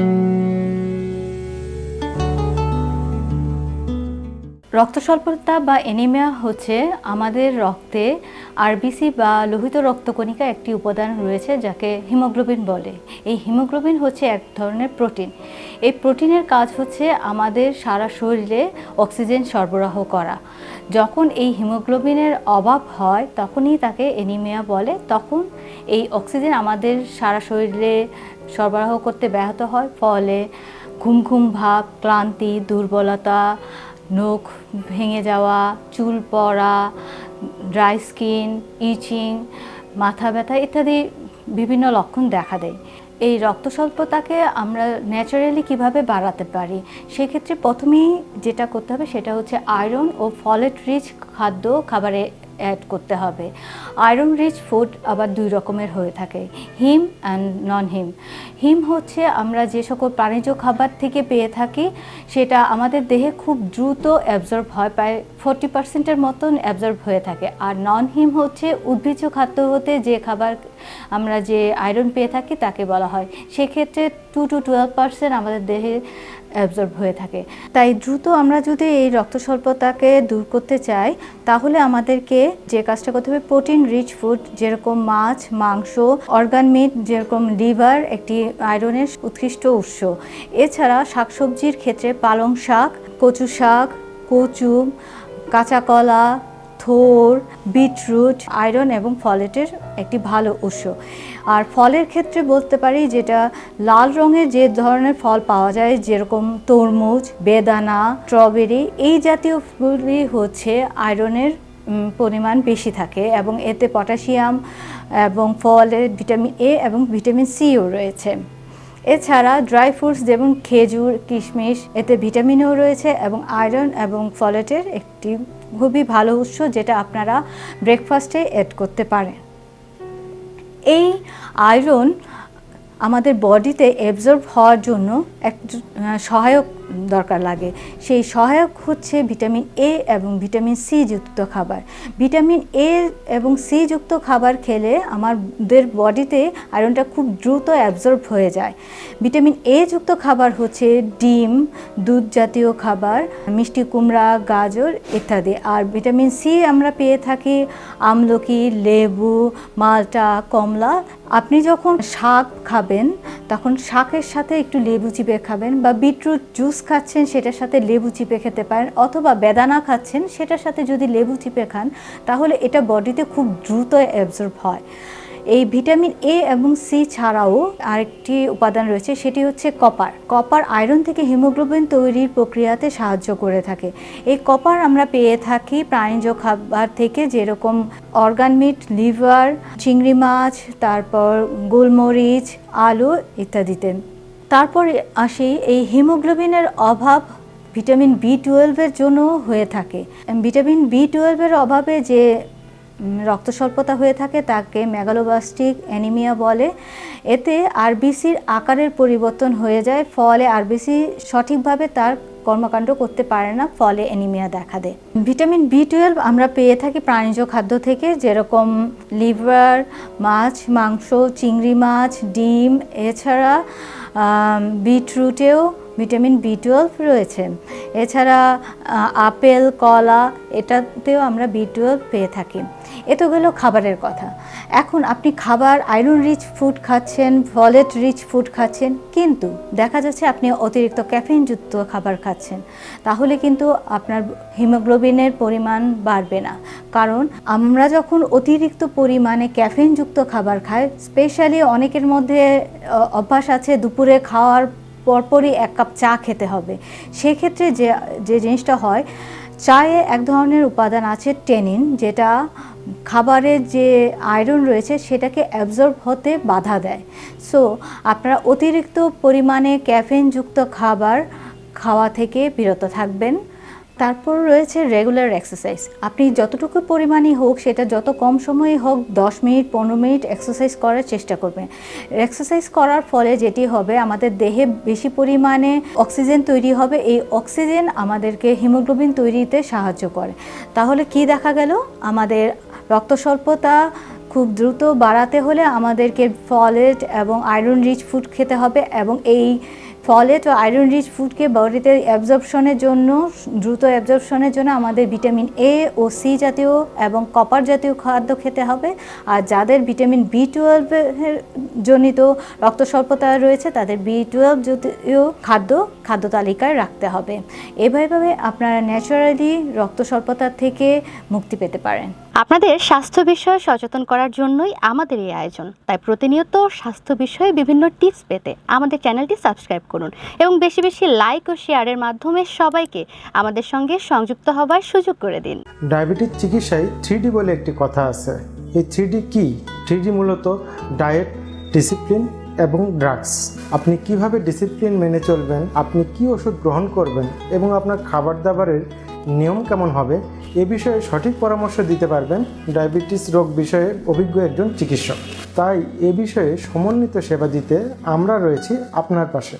thank you রক্ত স্বল্পতা বা এনিমিয়া হচ্ছে আমাদের রক্তে আরবিসি বা লোহিত রক্তকণিকা একটি উপাদান রয়েছে যাকে হিমোগ্লোবিন বলে। এই হিমোগ্লোবিন হচ্ছে এক ধরনের প্রোটিন। এই প্রোটিনের কাজ হচ্ছে আমাদের সারা শরীরে অক্সিজেন সরবরাহ করা। যখন এই হিমোগ্লোবিনের অভাব হয়, তখনই তাকে এনিমিয়া বলে। তখন এই অক্সিজেন আমাদের সারা শরীরে সরবরাহ করতে ব্যাহত হয়। ফলে ঘুম ঘুম ভাব, ক্লান্তি, দুর্বলতা নখ ভেঙে যাওয়া, চুল পড়া ড্রাই স্কিন ইচিং মাথা ব্যথা ইত্যাদি বিভিন্ন লক্ষণ দেখা দেয়। এই রক্ত স্বল্পতাকে আমরা ন্যাচারালি কীভাবে বাড়াতে পারি? সেক্ষেত্রে প্রথমেই যেটা করতে হবে সেটা হচ্ছে আয়রন ও ফলেট রিচ খাদ্য খাবারে অ্যাড করতে হবে। আয়রন রিচ ফুড আবার দুই রকমের হয়ে থাকে হিম অ্যান্ড নন হিম হিম হচ্ছে আমরা যে সকল প্রাণীজ খাবার থেকে পেয়ে থাকি, সেটা আমাদের দেহে খুব দ্রুত অ্যাবজর্ব হয়, প্রায় ফোরটি পার্সেন্টের মতন অ্যাবজর্ব হয়ে থাকে। আর নন হিম হচ্ছে উদ্ভিজ্জ খাদ্য হতে যে খাবার আমরা যে আয়রন পেয়ে থাকি, তাকে বলা হয়। সেক্ষেত্রে টু টু টুয়েলভ পার্সেন্ট আমাদের দেহে অ্যাবজর্ব হয়ে থাকে। তাই দ্রুত আমরা যদি এই রক্ত স্বল্পতাকে দূর করতে চাই, তাহলে আমাদেরকে যে কাজটা করতে হবে প্রোটিন রিচ ফুড যেরকম মাছ, মাংস অর্গান মিট যেরকম লিভার একটি আয়রনের উৎকৃষ্ট উৎস। এছাড়া শাকসবজির ক্ষেত্রে পালং শাক, কচু শাক, কচু, কাঁচা কলা থোর, বিটরুট, আয়রন এবং ফলেটের একটি ভালো উৎস। আর ফলের ক্ষেত্রে বলতে পারি যেটা লাল রঙের যে ধরনের ফল পাওয়া যায়, যেরকম তরমুজ, বেদানা, স্ট্রবেরি, এই জাতীয় ফুলগুলি হচ্ছে আয়রনের পরিমাণ বেশি থাকে এবং এতে পটাশিয়াম এবং ফলের ভিটামিন এ এবং ভিটামিন সিও রয়েছে। এছাড়া ড্রাই ফ্রুটস যেমন খেজুর, কিশমিশ, এতে ভিটামিনও রয়েছে এবং আয়রন এবং ফলেটের একটি খুবই ভালো উৎস যেটা আপনারা ব্রেকফাস্টে অ্যাড করতে পারেন। এই আয়রন আমাদের বডিতে অ্যাবজর্ব হওয়ার জন্য এক সহায়ক দরকার লাগে। সেই সহায়ক হচ্ছে ভিটামিন এ এবং ভিটামিন সি যুক্ত খাবার। ভিটামিন এ এবং সি যুক্ত খাবার খেলে আমাদের বডিতে আয়রনটা খুব দ্রুত অ্যাবজর্ব হয়ে যায়। ভিটামিন এ যুক্ত খাবার হচ্ছে ডিম, দুধ জাতীয় খাবার, মিষ্টি কুমড়া, গাজর ইত্যাদি। আর ভিটামিন সি আমরা পেয়ে থাকি আমলকি, লেবু, মালটা, কমলা। আপনি যখন শাক খাবেন তখন শাকের সাথে একটু লেবু চিপে খাবেন বা বিটরুট জুস খাচ্ছেন, সেটার সাথে লেবু চিপে খেতে পারেন, অথবা বেদানা খাচ্ছেন, সেটার সাথে যদি লেবু চিপে খান, তাহলে এটা বডিতে খুব দ্রুত অ্যাবজর্ব হয়। এই ভিটামিন এ এবং সি ছাড়াও আরেকটি উপাদান রয়েছে, সেটি হচ্ছে কপার। কপার আয়রন থেকে হিমোগ্লোবিন তৈরির প্রক্রিয়াতে সাহায্য করে থাকে। এই কপার আমরা পেয়ে থাকি প্রাণীজ খাবার থেকে, যেরকম অর্গান মিট, লিভার, চিংড়ি মাছ, তারপর গোলমরিচ, আলু ইত্যাদিতে। তারপর আসি এই হিমোগ্লোবিনের অভাব ভিটামিন বি টুয়েলভের জন্য হয়ে থাকে। ভিটামিন বি টুয়েলভের অভাবে যে রক্ত স্বল্পতা হয়ে থাকে, তাকে মেগালোবাস্টিক অ্যানিমিয়া বলে। এতে আরবিসির আকারের পরিবর্তন হয়ে যায়, ফলে আরবিসি সঠিকভাবে তার কর্মকাণ্ড করতে পারে না, ফলে অ্যানিমিয়া দেখা দেয়। ভিটামিন বি টুয়েলভ আমরা পেয়ে থাকি প্রাণীজ খাদ্য থেকে, যেরকম লিভার, মাছ, মাংস, চিংড়ি মাছ, ডিম। এছাড়া বিটরুটেও ভিটামিন বি টুয়েলভ রয়েছে। এছাড়া আপেল, কলা, এটাতেও আমরা বি টুয়েলভ পেয়ে থাকি। এ তো গেল খাবারের কথা। এখন আপনি খাবার আয়রন রিচ ফুড খাচ্ছেন ফলেট রিচ ফুড খাচ্ছেন, কিন্তু দেখা যাচ্ছে আপনি অতিরিক্ত ক্যাফিনযুক্ত খাবার খাচ্ছেন। তাহলে কিন্তু আপনার হিমোগ্লোবিনের পরিমাণ বাড়বে না। কারণ আমরা যখন অতিরিক্ত পরিমাণে ক্যাফিনযুক্ত খাবার খাই স্পেশালি অনেকের মধ্যে অভ্যাস আছে দুপুরে খাওয়ার পরপরই এক কাপ চা খেতে হবে। সেক্ষেত্রে যে যে জিনিসটা হয় চায়ে এক ধরনের উপাদান আছে টেনিন, যেটা খাবারের যে আয়রন রয়েছে সেটাকে অ্যাবজর্ব হতে বাধা দেয়। সো আপনারা অতিরিক্ত পরিমাণে ক্যাফেনযুক্ত খাবার খাওয়া থেকে বিরত থাকবেন। তারপর রয়েছে রেগুলার এক্সারসাইজ আপনি যতটুকু পরিমাণই হোক, সেটা যত কম সময়ে হোক, দশ মিনিট, পনেরো মিনিট এক্সারসাইজ করার চেষ্টা করবেন। এক্সারসাইজ করার ফলে যেটি হবে, আমাদের দেহে বেশি পরিমাণে অক্সিজেন তৈরি হবে। এই অক্সিজেন আমাদেরকে হিমোগ্লোবিন তৈরিতে সাহায্য করে। তাহলে কি দেখা গেল? আমাদের রক্ত স্বল্পতা খুব দ্রুত বাড়াতে হলে আমাদেরকে ফলেট এবং আয়রন রিচ ফুড খেতে হবে এবং এই ফলেট ও আয়রন রিচ ফুডকে বডিতে অ্যাবজর্পশনের জন্য, দ্রুত অ্যাবজর্পশনের জন্য আমাদের ভিটামিন এ ও সি জাতীয় এবং কপার জাতীয় খাদ্য খেতে হবে। আর যাদের ভিটামিন বি টুয়েলভের জনিত রক্ত স্বল্পতা রয়েছে, তাদের বি টুয়েলভ জাতীয় খাদ্য খাদ্য তালিকায় রাখতে হবে। এভাবে আপনারা ন্যাচারালি রক্ত স্বল্পতা থেকে মুক্তি পেতে পারেন। আপনাদের স্বাস্থ্য বিষয়ে সচেতন করার জন্যই আমাদের এই আয়োজন। তাই প্রতিনিয়ত স্বাস্থ্য বিষয়ে বিভিন্ন টিপস পেতে আমাদের চ্যানেলটি সাবস্ক্রাইব করুন এবং বেশি বেশি লাইক ও শেয়ারের মাধ্যমে সবাইকে আমাদের সঙ্গে সংযুক্ত হবার সুযোগ করে দিন। ডায়াবেটিস চিকিৎসায় থ্রি বলে একটি কথা আছে। এই থ্রি কি? থ্রি মূলত ডায়েট, ডিসিপ্লিন এবং ড্রাগস। আপনি কীভাবে ডিসিপ্লিন মেনে চলবেন? আপনি কি ওষুধ গ্রহণ করবেন? এবং আপনার খাবার দাবারের নিয়ম কেমন হবে? এ বিষয়ে সঠিক পরামর্শ দিতে পারবেন ডায়াবেটিস রোগ বিষয়ে অভিজ্ঞ একজন চিকিৎসক। তাই এ বিষয়ে সমন্বিত সেবা দিতে আমরা রয়েছি আপনার পাশে।